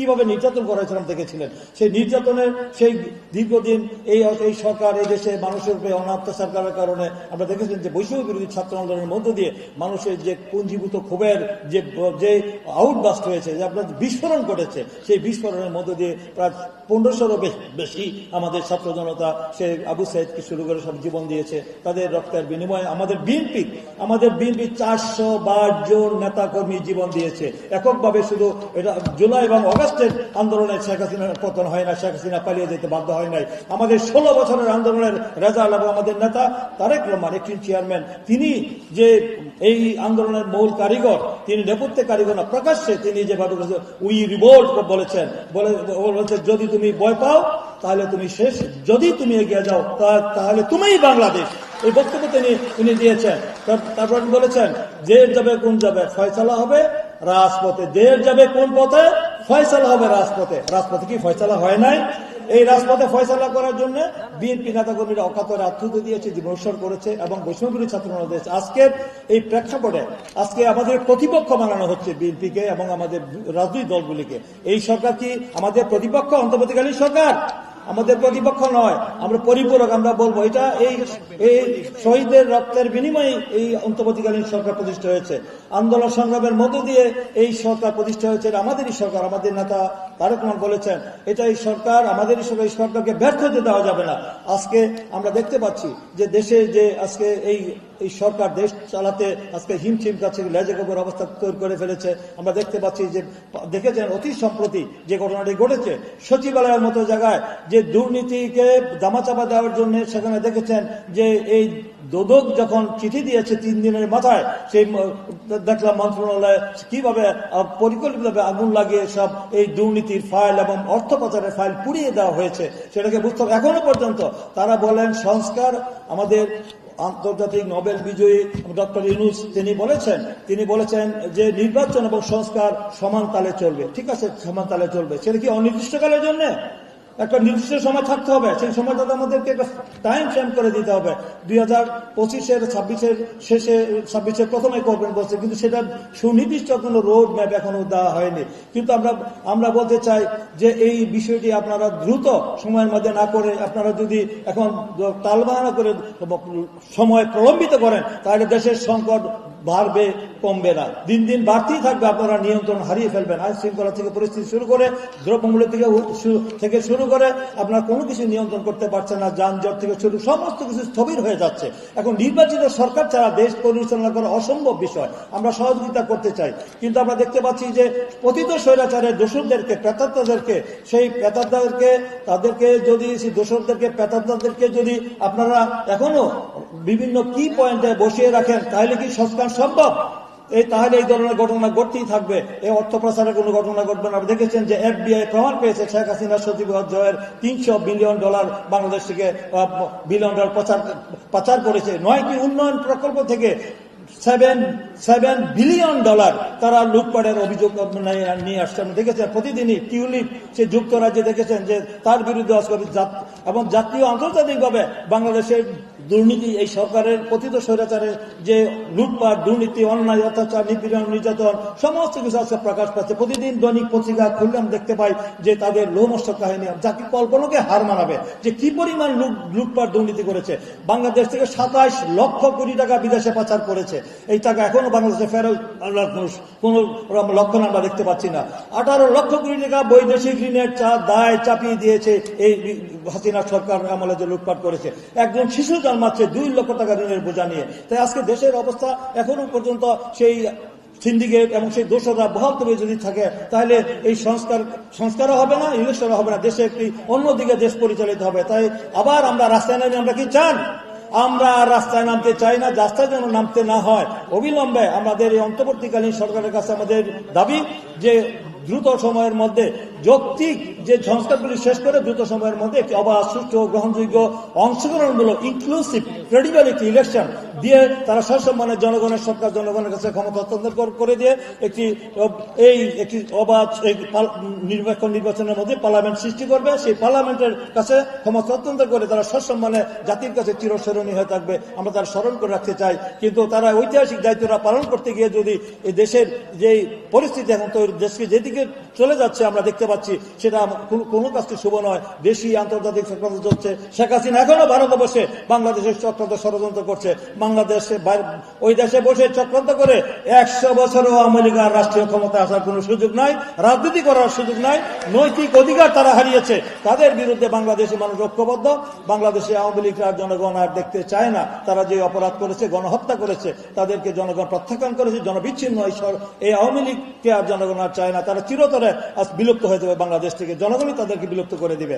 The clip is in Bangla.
কীভাবে নির্যাতন করা হয়েছিল আমরা দেখেছিলেন। সেই নির্যাতনের সেই দীর্ঘদিন এই এই সরকার, এই দেশে মানুষের উপরে অনাত্মচার করার কারণে আমরা দেখেছিলেন যে বৈষম্য বিরোধী ছাত্র আন্দোলনের মধ্য দিয়ে মানুষের যে পুঞ্জীভূত ক্ষোভের যে যে আউটবাস্ট হয়েছে, যে আপনার বিস্ফোরণ ঘটেছে, সেই বিস্ফোরণের মধ্য দিয়ে প্রায় পনেরোশোরও বেশি আমাদের ছাত্র জনতা, সে আবু সাইদকে শুরু করে সব জীবন দিয়েছে। তাদের রক্তের বিনিময়ে আমাদের বিএনপি আমাদের বিএনপি চারশো বার জন নেতা কর্মী জীবন দিয়েছে। এককভাবে শুধু এটা জুলাই এবং অগস্টের আন্দোলনে শেখ হাসিনার পতন হয় না, শেখ হাসিনা পালিয়ে যেতে বাধ্য হয় নাই। আমাদের ষোলো বছরের আন্দোলনের রেজাল্ট এবং আমাদের নেতা তারেক রহমান, একটি চেয়ারম্যান, তিনি যে এই আন্দোলনের মূল কারিগর, তিনি নেপথ্য কারিগর না, প্রকাশ্যে তিনি যেভাবে উই রিভোল্ট বলেছেন, বলে, বলেছে, যদি তুমি ভয় পাও, তাহলে তুমি শেষ, যদি তুমি এগিয়ে যাও তাহলে তুমিই বাংলাদেশ। এই বক্তব্য তিনি তিনি দিয়েছেন। তারপর বলেছেন যে যাবে কোন যাবে, ফয়সালা হবে, রাজপথে দের যাবে কোন পথে ফয়সালা হবে রাজপথে। রাজপথে কি ফয়সালা হয় নাই? এই রাজপথে ফয়সালা করার জন্য বিএনপি নেতাকর্মীরা অকাতরে আত্মীয় দিয়েছে জীবন উৎসর্গ করেছে এবং বৈষ্ণবগুলি ছাত্র দিয়েছে আজকের এই প্রেক্ষাপটে আজকে আমাদের প্রতিপক্ষ বানানো হচ্ছে বিএনপিকে এবং আমাদের রাজনৈতিক দলগুলিকে। এই সরকার কি আমাদের প্রতিপক্ষ, অন্তর্বর্তীকালীন সরকার? আমাদের প্রতিপক্ষ নয়, আমরা পরিপূরক, আমরা বলব, এটা এই এই শহীদের রক্তের বিনিময়ে এই অন্তর্বর্তীকালীন সরকার প্রতিষ্ঠা হয়েছে। আন্দোলন সংগ্রামের মধ্য দিয়ে এই সরকার প্রতিষ্ঠা হয়েছে আমাদেরই সরকার, আমাদের নেতা তারেক রহমান বলেছেন, এটা এই সরকার, আমাদেরই সরকার, এই সরকারকে ব্যর্থ হতে দেওয়া যাবে না। আজকে আমরা দেখতে পাচ্ছি যে দেশে যে আজকে এই এই সরকার দেশ চালাতে আজকে হিমশিম কাছে লেজে গোবর অবস্থা তৈরি করে ফেলেছে। আমরা দেখতে পাচ্ছি যে, দেখেছেন অতি সম্প্রতি যে ঘটনাটি ঘটেছে, সচিবালয়ের মতো জায়গায় যে দুর্নীতিকে দামাচাপা দেওয়ার জন্য সেখানে দেখেছেন যে এই দোদক যখন চিঠি দিয়েছে তিন দিনের মাথায়, সেই দেখলাম মন্ত্রণালয়ে কীভাবে পরিকল্পিতভাবে আগুন লাগিয়ে সব এই দুর্নীতির ফাইল এবং অর্থ পাচারের ফাইল পুড়িয়ে দেওয়া হয়েছে, সেটাকে বুঝতে এখনও পর্যন্ত তারা বলেন, সংস্কার আমাদের আন্তর্জাতিক নোবেল বিজয়ী ডক্টর ইউনুস, তিনি বলেছেন তিনি বলেছেন যে নির্বাচন এবং সংস্কার সমান তালে চলবে। ঠিক আছে, সমান তালে চলবে। সেটা কি অনির্দিষ্টকালের জন্য? একটা নির্দিষ্ট সময় থাকতে হবে। সেই সময়টাতে আমাদেরকে একটা টাইম ফ্রেম করে দিতে হবে। দুই হাজার পঁচিশের, ছাব্বিশের শেষে, ছাব্বিশের প্রথমে করবেন বলছে, কিন্তু সেটা সুনির্দিষ্ট কোনো রোড ম্যাপ এখনও দেওয়া হয়নি। কিন্তু আমরা আমরা বলতে চাই যে এই বিষয়টি আপনারা দ্রুত সময়ের মধ্যে না করে, আপনারা যদি এখন তালবাহানা করে সময় প্রলম্বিত করেন, তাহলে দেশের সংকট বাড়বে, কমবে না। দিন দিন বাড়তেই থাকবে, আপনারা নিয়ন্ত্রণ হারিয়ে ফেলবেন। আইন শৃঙ্খলা থেকে পরিস্থিতি শুরু করে, দ্রব্যমূল্য থেকে থেকে শুরু করে, আপনার কোনো কিছু নিয়ন্ত্রণ করতে পারছেন না, যানজট থেকে শুরু, সমস্ত কিছু স্থবির হয়ে যাচ্ছে। এখন নির্বাচিত সরকার ছাড়া দেশ পরিচালনা করা অসম্ভব বিষয়। আমরা সহযোগিতা করতে চাই। কিন্তু আমরা দেখতে পাচ্ছি যে, পতিত স্বৈরাচারের দোষরদেরকে, প্রেতাত্মাদেরকে, সেই প্রেতাত্মাদেরকে, তাদেরকে যদি, সেই দোষরদেরকে, প্রেতাত্মাদেরকে যদি আপনারা এখনও বিভিন্ন কি পয়েন্টে বসিয়ে রাখেন, তাহলে কি সংস্কার সম্ভব? এই তাহলে এই ধরনের ঘটনা ঘটতেই থাকবে। এই অর্থ প্রসারের কোনো ঘটনা ঘটবে না। আপনি দেখেছেন যে এফবিআই প্রমাণ পেয়েছে, শেখ হাসিনা সচিব জয়ের তিনশো বিলিয়ন ডলার বাংলাদেশ থেকে বিলিয়ন ডলার পাচার পাচার করেছে। নয়টি উন্নয়ন প্রকল্প থেকে সেভেন সেভেন বিলিয়ন ডলার তারা লুটপাটের অভিযোগ নিয়ে- আসছে। দেখেছেন প্রতিদিনই টিউলিপ, সে যুক্তরাজ্যে দেখেছেন যে তার বিরুদ্ধে এবং জাতীয় আন্তর্জাতিকভাবে বাংলাদেশের দুর্নীতি, এই সরকারের পতিত স্বৈরাচারের যে লুটপাট, দুর্নীতি, অন্যায়, অত্যাচার, নিপীড়ন, নির্যাতন, সমস্ত কিছু আজকে প্রকাশ পাচ্ছে। প্রতিদিন দৈনিক পত্রিকা খুললে আমি দেখতে পাই যে তাদের লোমস্ত কাহিনী যাকে কল্পনাকে হার মানাবে যে কি পরিমাণ লুটপাট, দুর্নীতি করেছে। বাংলাদেশ থেকে সাতাইশ লক্ষ কোটি টাকা বিদেশে পাচার করেছে। এই টাকা এখনও বাংলাদেশে ফেরত কোন লক্ষণ আমরা দেখতে পাচ্ছি না। আঠারো লক্ষ কোটি টাকা বৈদেশিক ঋণের চা, দায় চাপিয়ে দিয়েছে এই হাসিনা সরকার আমলে যে লুটপাট করেছে। একজন শিশু জন্মাচ্ছে দুই লক্ষ টাকা ঋণের বোঝা নিয়ে। তাই আজকে দেশের অবস্থা এখনও পর্যন্ত সেই সিন্ডিকেট এবং সেই দোষরা বহালতভাবে যদি থাকে, তাহলে এই সংস্কার, সংস্কারও হবে না, ইলেকশনও হবে না। দেশে একটি অন্যদিকে দেশ পরিচালিত হবে। তাই আবার আমরা রাস্তায় নামে, আমরা কি চান? আমরা রাস্তায় নামতে চাই না, রাস্তায় যেন নামতে না হয়। অবিলম্বে আমাদের এই অন্তর্বর্তীকালীন সরকারের কাছে আমাদের দাবি যে দ্রুত সময়ের মধ্যে যৌক্তিক যে সংস্কারগুলি শেষ করে দ্রুত সময়ের মধ্যে একটি অবাধ, সুষ্ঠু গ্রহণযোগ্য অংশগ্রহণমূলক ইনক্লুসিভ ক্রেডিবিলিটি ইলেকশন দিয়ে তারা সসম্মানে জনগণের সরকার, জনগণের কাছে ক্ষমতা হস্তান্তর করে দিয়ে একটি, এই একটি অবাধ নির্বাচন, নির্বাচনের মধ্যে পার্লামেন্ট সৃষ্টি করবে। সেই পার্লামেন্টের কাছে ক্ষমতা হস্তান্তর করে তারা সসম্মানে জাতির কাছে চিরস্মরণীয় হয়ে থাকবে। আমরা তারা স্মরণ করে রাখতে চাই। কিন্তু তারা ঐতিহাসিক দায়িত্বটা পালন করতে গিয়ে যদি এই দেশের যে পরিস্থিতি এখন তো দেশকে যেদিকে চলে যাচ্ছে, আমরা দেখতে পাচ্ছি, সেটা কোনো- কাজটি শুভ নয়। দেশি আন্তর্জাতিক চক্রান্ত চলছে। শেখ হাসিনা এখনও ভারতে বসে বাংলাদেশের চক্রান্ত ষড়যন্ত্র করছে। বাংলাদেশে ওই দেশে বসে চক্রান্ত করে একশো বছরও আর রাষ্ট্রীয় ক্ষমতা আসার কোনো সুযোগ নাই, রাজনীতি করার সুযোগ নাই, নৈতিক অধিকার তারা হারিয়েছে। তাদের বিরুদ্ধে বাংলাদেশি মানুষ ঐক্যবদ্ধ। বাংলাদেশে আওয়ামী লীগ আর জনগণ আর দেখতে চায় না। তারা যে অপরাধ করেছে, গণহত্যা করেছে, তাদেরকে জনগণ প্রত্যাখ্যান করেছে, জনবিচ্ছিন্ন এই আওয়ামী লীগকে আর জনগণ আর চায় না। তারা চিরতরে আজ বিলুপ্ত হয়ে যাবে বাংলাদেশ থেকে জনগণই তাদেরকে বিলুপ্ত করে দিবে।